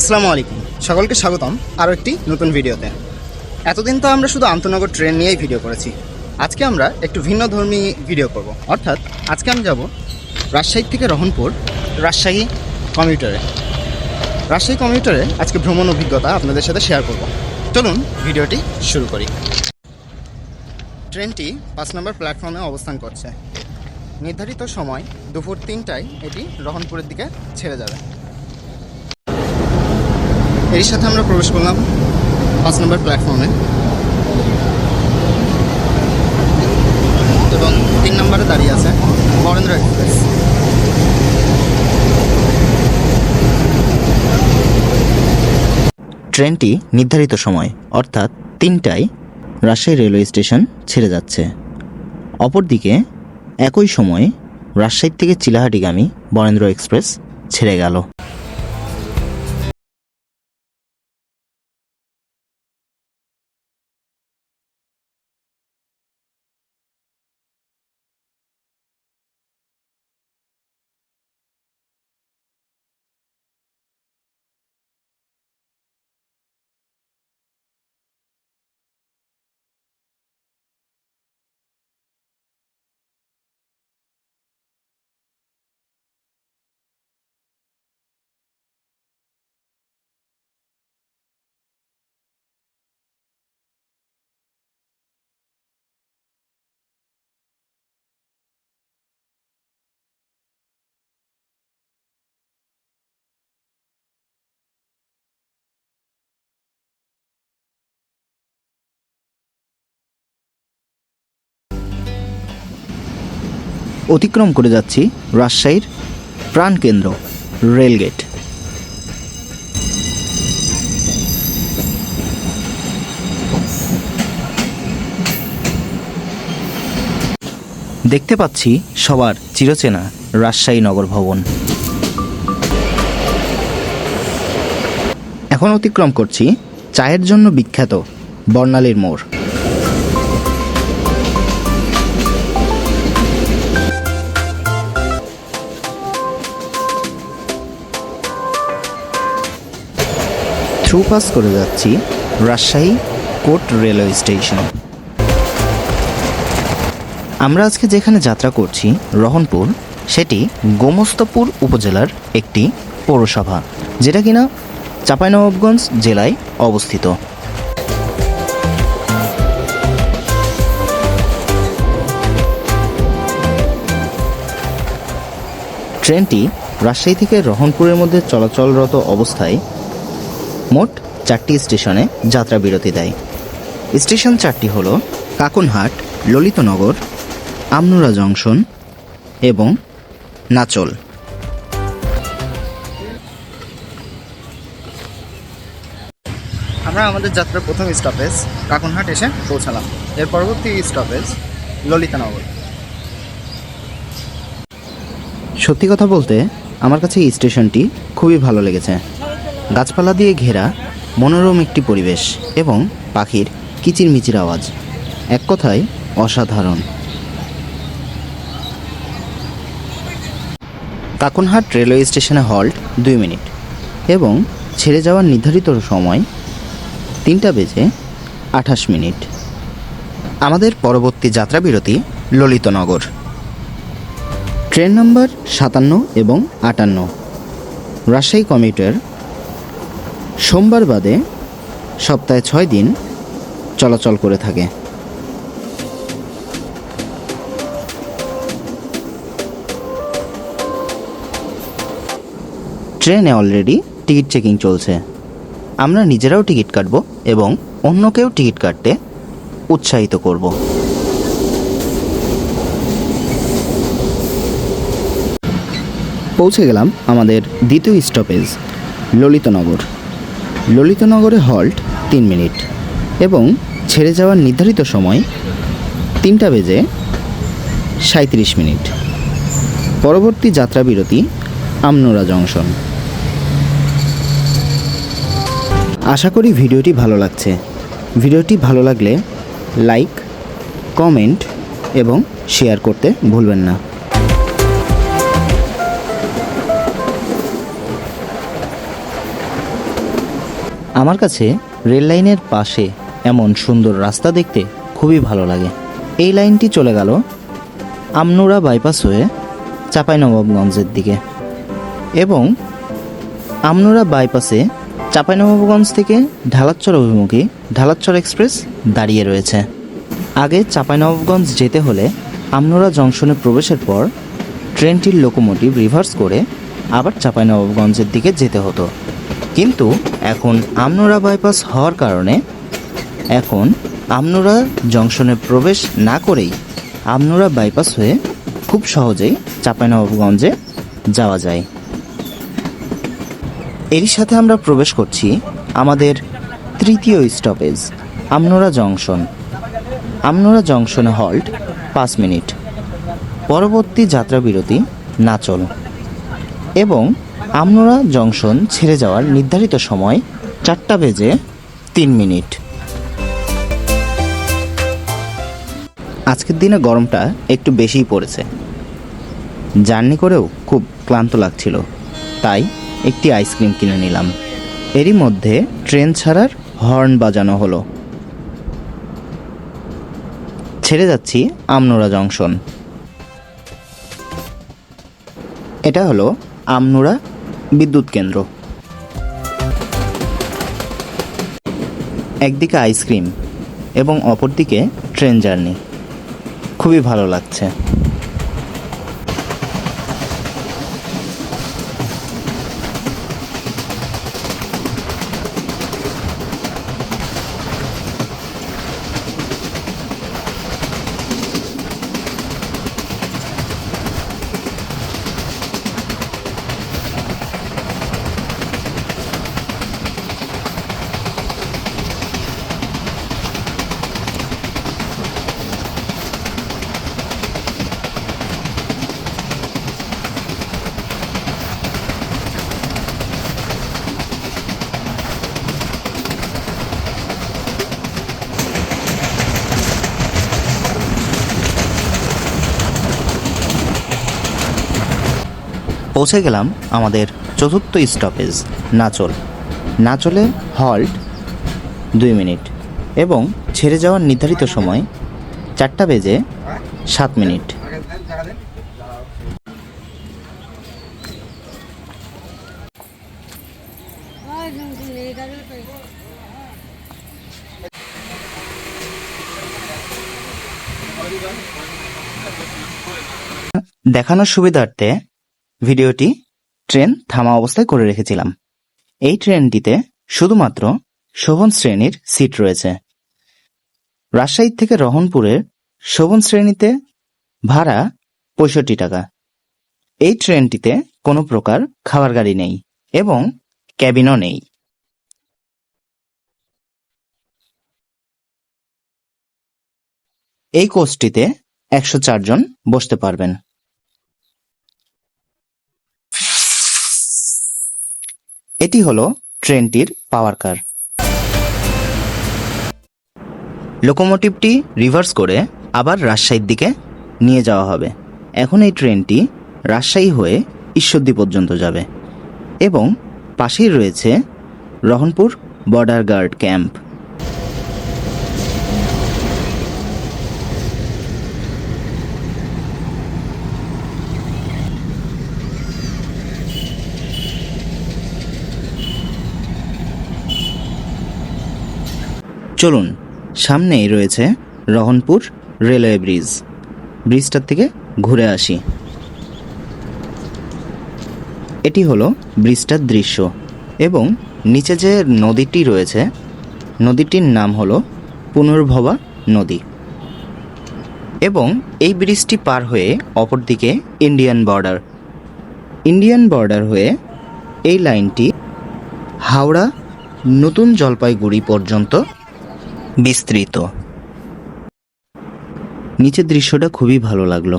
আসসালামু আলাইকুম। সকলকে স্বাগতম আরও একটি নতুন ভিডিওতে। এতদিন তো আমরা শুধু আন্তনগর ট্রেন নিয়েই ভিডিও করেছি। আজকে আমরা একটু ভিন্ন ধর্মী ভিডিও করব। অর্থাৎ আজকে আমি যাব রাজশাহী থেকে রহনপুর রাজশাহী কমিউটারে। রাজশাহী কমিউটারে আজকে ভ্রমণ অভিজ্ঞতা আপনাদের সাথে শেয়ার করব। চলুন ভিডিওটি শুরু করি। ট্রেনটি পাঁচ নম্বর প্ল্যাটফর্মে অবস্থান করছে। নির্ধারিত সময় দুপুর তিনটায় এটি রহনপুরের দিকে ছেড়ে যাবে। এর সাথে আমরা প্রবেশ করলাম পাঁচ নম্বর প্ল্যাটফর্মে এবং তিন নম্বরে দাঁড়িয়ে আছে বরেন্দ্র এক্সপ্রেস। ট্রেনটি নির্ধারিত সময়, অর্থাৎ তিনটায় রাজশাহী রেলওয়ে স্টেশন ছেড়ে যাচ্ছে। অপরদিকে একই সময়ে রাজশাহী থেকে চিলাহাটিগামী বরেন্দ্র এক্সপ্রেস ছেড়ে গেল। অতিক্রম করে যাচ্ছি রাজশাহীর প্রাণকেন্দ্র, রেলগেট। দেখতে পাচ্ছি সবার চিরচেনা রাজশাহী নগর ভবন। এখন অতিক্রম করছি চায়ের জন্য বিখ্যাত বর্ণালীর মোড়। থ্রু পাস করে যাচ্ছি রাজশাহী কোর্ট রেলওয়ে স্টেশন। আমরা আজকে যেখানে যাত্রা করছি, রহনপুর, সেটি গোমস্তপুর উপজেলার একটি পৌরসভা, যেটা কিনা চাঁপাইনবাবগঞ্জ জেলায় অবস্থিত। ট্রেনটি রাজশাহী থেকে রহনপুরের মধ্যে চলাচলরত অবস্থায় মোট চারটি স্টেশনে যাত্রা বিরতি দেয়। স্টেশন চারটি হল কাকুনহাট, ললিতনগর, আমনুরা জংশন এবং নাচল। আমরা আমাদের যাত্রার প্রথম স্টপেজ কাকুনহাট এসে পৌঁছালাম। এর পরবর্তী স্টপেজ ললিতানগর। সত্যি কথা বলতে, আমার কাছে এই স্টেশনটি খুবই ভালো লেগেছে। গাছপালা দিয়ে ঘেরা মনোরম একটি পরিবেশ এবং পাখির কিচিরমিচির আওয়াজ। এক কথায় অসাধারণ। কাকুনহাট রেলওয়ে স্টেশনে হল্ট দুই মিনিট এবং ছেড়ে যাওয়ার নির্ধারিত সময় তিনটা বেজে আঠাশ মিনিট। আমাদের পরবর্তী যাত্রা বিরতি ললিতনগর। ট্রেন নম্বর সাতান্ন এবং আটান্ন। রাজশাহী কমিউটার সোমবার বাদে সপ্তাহে ছয় দিন চলাচল করে থাকে। ট্রেনে অলরেডি টিকিট চেকিং চলছে। আমরা নিজেরাও টিকিট কাটব এবং অন্যকেও টিকিট কাটতে উৎসাহিত করব। পৌঁছে গেলাম আমাদের দ্বিতীয় স্টপেজ ললিতনগর। ললিতনগরে হল্ট তিন মিনিট। এবং ছেড়ে যাওয়ার নির্ধারিত সময় তিনটা বেজে সাঁত্রিশ মিনিট। পরবর্তী যাত্রা বিরতি, আমনোরা জংশন। আশা করি ভিডিওটি ভালো লাগছে। ভিডিওটি ভালো লাগলে লাইক, কমেন্ট এবং শেয়ার করতে ভুলবেন না। আমার কাছে রেল লাইনের পাশে এমন সুন্দর রাস্তা দেখতে খুবই ভালো লাগে। এই লাইনটি চলে গেল আমনুরা বাইপাস হয়ে চাঁপাইনবাবগঞ্জের দিকে এবং আমনুরা বাইপাসে চাঁপাইনবাবগঞ্জ থেকে ঢালাচ্চর অভিমুখী ঢালাচ্চর এক্সপ্রেস দাঁড়িয়ে রয়েছে। আগে চাঁপাইনবাবগঞ্জ যেতে হলে আমনুরা জংশনে প্রবেশের পর ট্রেনটির লোকোমোটিভ রিভার্স করে আবার চাঁপাইনবাবগঞ্জের দিকে যেতে হতো। কিন্তু এখন আমনোরা বাইপাস হওয়ার কারণে এখন আমনোরা জংশনে প্রবেশ না করেই আমনোরা বাইপাস হয়ে খুব সহজেই চাঁপাইনবাবগঞ্জে যাওয়া যায়। এরই সাথে আমরা প্রবেশ করছি আমাদের তৃতীয় স্টপেজ, আমনোরা জংশন। আমনোরা জংশনে হল্ট পাঁচ মিনিট। পরবর্তী যাত্রাবিরতি নাচল এবং আমনোরা জংশন ছেড়ে যাওয়ার নির্ধারিত সময় চারটা বেজে তিন মিনিট। আজকের দিনে গরমটা একটু বেশিই পড়েছে। জার্নি করেও খুব ক্লান্ত লাগছিল, তাই একটি আইসক্রিম কিনে নিলাম। এরই মধ্যে ট্রেন ছাড়ার হর্ন বাজানো হলো। ছেড়ে যাচ্ছি আমনোরা জংশন। এটা হলো আমনুরা বিদ্যুৎ কেন্দ্র। একদিকে আইসক্রিম এবং অপরদিকে ট্রেন জার্নি। খুবই ভালো লাগছে। পৌঁছে গেলাম আমাদের চতুর্থ স্টপেজ নাচল। নাচলে হল্ট দুই মিনিট এবং ছেড়ে যাওয়ার নির্ধারিত সময় চারটা বেজে সাত মিনিট। দেখানোর সুবিধার্থে ভিডিওটি ট্রেন থামা অবস্থায় করে রেখেছিলাম। এই ট্রেনটিতে শুধুমাত্র শোভন শ্রেণির সিট রয়েছে। রাজশাহী থেকে রহনপুরের শোভন শ্রেণীতে ভাড়া পঁয়ষট্টি টাকা। এই ট্রেনটিতে কোনো প্রকার খাবার গাড়ি নেই এবং ক্যাবিনও নেই। এই কোচটিতে একশো জন বসতে পারবেন। এটি হলো ট্রেনটির পাওয়ার কার লোকোমোটিভটি রিভার্স করে আবার রাজশাহীর দিকে নিয়ে যাওয়া হবে। এখন এই ট্রেনটি রাজশাহী হয়ে ঈশ্বরদী পর্যন্ত যাবে এবং পাশেই রয়েছে রহনপুর বর্ডার গার্ড ক্যাম্প চলুন, সামনেই রয়েছে রহনপুর রেলওয়ে ব্রিজ। ব্রিজটার থেকে ঘুরে আসি। এটি হলো ব্রিজটার দৃশ্য এবং নিচে যে নদীটি রয়েছে, নদীটির নাম হলো পুনর্ভবা নদী এবং এই ব্রিজটি পার হয়ে অপরদিকে ইন্ডিয়ান বর্ডার। ইন্ডিয়ান বর্ডার হয়ে এই লাইনটি হাওড়া নতুন জলপাইগুড়ি পর্যন্ত বিস্তৃত। নিচের দৃশ্যটা খুবই ভালো লাগল।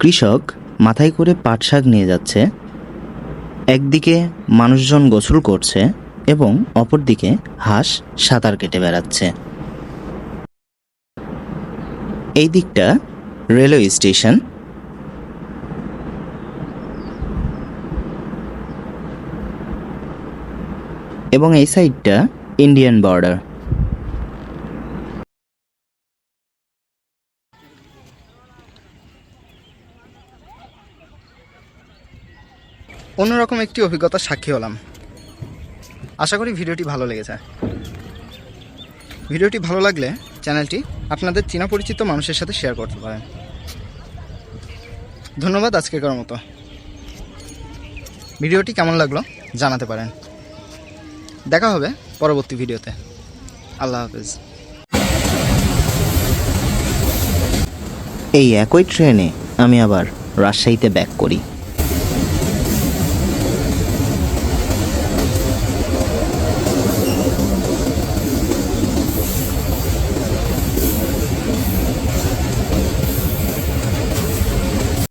কৃষক মাথায় করে পাট শাক নিয়ে যাচ্ছে। একদিকে মানুষজন গোসল করছে এবং অপরদিকে হাঁস সাঁতার কেটে বেড়াচ্ছে। এই দিকটা রেলওয়ে স্টেশন। এবং এই সাইডটা ইন্ডিয়ান বর্ডার। অন্যরকম একটি অভিজ্ঞতার সাক্ষী হলাম। আশা করি ভিডিওটি ভালো লেগেছে। ভিডিওটি ভালো লাগলে চ্যানেলটি আপনাদের চেনা পরিচিত মানুষের সাথে শেয়ার করতে পারেন। ধন্যবাদ আজকে করার মতো। ভিডিওটি কেমন লাগল জানাতে পারেন। দেখা হবে পরবর্তী ভিডিওতে। আল্লাহ হাফেজ। এই একই ট্রেনে আমি আবার রাজশাহীতে ব্যাক করি।